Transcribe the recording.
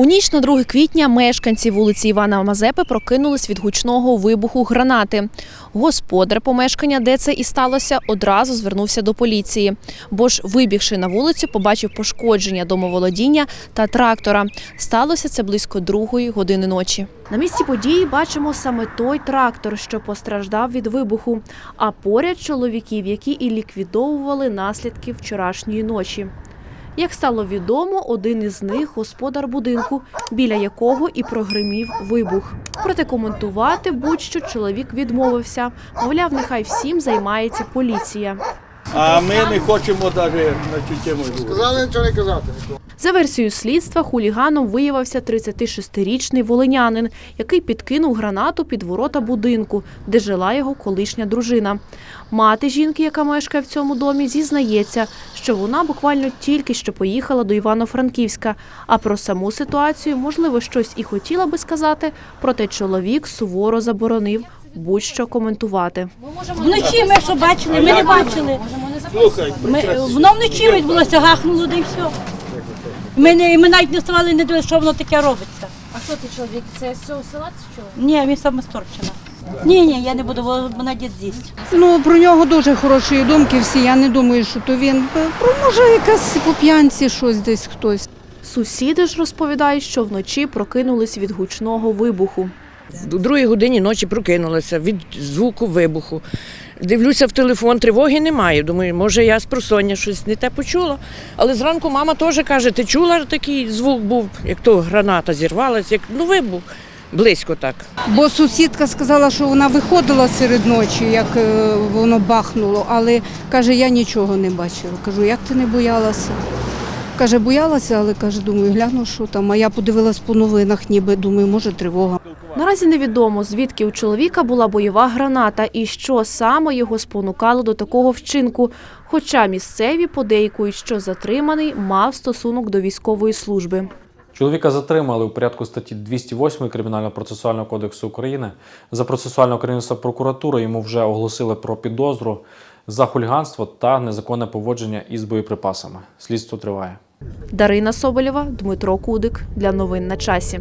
У ніч на 2 квітня мешканці вулиці Івана Мазепи прокинулись від гучного вибуху гранати. Господар помешкання, де це і сталося, одразу звернувся до поліції, бо ж, вибігши на вулицю, побачив пошкодження домоволодіння та трактора. Сталося це близько другої години ночі. На місці події бачимо саме той трактор, що постраждав від вибуху, а поряд чоловіків, які і ліквідовували наслідки вчорашньої ночі. Як стало відомо, один із них господар будинку, біля якого і прогримів вибух. Проте коментувати будь-що чоловік відмовився. Мовляв, нехай всім займається поліція. А ми не хочемо навіть на цю тему говорити. Сказали нічого не казати. За версією слідства, хуліганом виявився 36-річний волинянин, який підкинув гранату під ворота будинку, де жила його колишня дружина. Мати жінки, яка мешкає в цьому домі, зізнається, що вона буквально тільки що поїхала до Івано-Франківська. А про саму ситуацію, можливо, щось і хотіла би сказати, проте чоловік суворо заборонив будь-що коментувати. Вночі ми що бачили, ми не бачили. Ми, воно вночі відбулося, гахнуло, да і все. Ми, не, ми навіть не вставали, не дивилися, що воно таке робиться. А хто цей чоловік? Це з цього села чи чоловік? Ні, він саме Сторчина. Ні, ні, я не буду, бо мене дід з'їсть. Ну, про нього дуже хороші думки всі. Я не думаю, що то він. Е, Про може якась по п'янці щось десь хтось. Сусіди ж розповідають, що вночі прокинулись від гучного вибуху. В другій годині ночі прокинулася від звуку вибуху. Дивлюся в телефон, тривоги немає. Думаю, може я з просоння щось не те почула. Але зранку мама теж каже, ти чула такий звук був, як то граната зірвалась, як ну вибух. Близько так. Бо сусідка сказала, що вона виходила серед ночі, як е, воно бахнуло, але каже, я нічого не бачила. Кажу, як ти не боялася? Каже, боялася, але каже, думаю, гляну, що там. А я подивилась по новинах, ніби думаю, може тривога. Наразі невідомо, звідки у чоловіка була бойова граната і що саме його спонукало до такого вчинку. Хоча місцеві подейкують, що затриманий мав стосунок до військової служби. Чоловіка затримали у порядку статті 208 Кримінально-процесуального кодексу України. За процесуального керівництва прокуратури йому вже оголосили про підозру за хуліганство та незаконне поводження із боєприпасами. Слідство триває. Дарина Соболєва, Дмитро Кудик для новин на часі.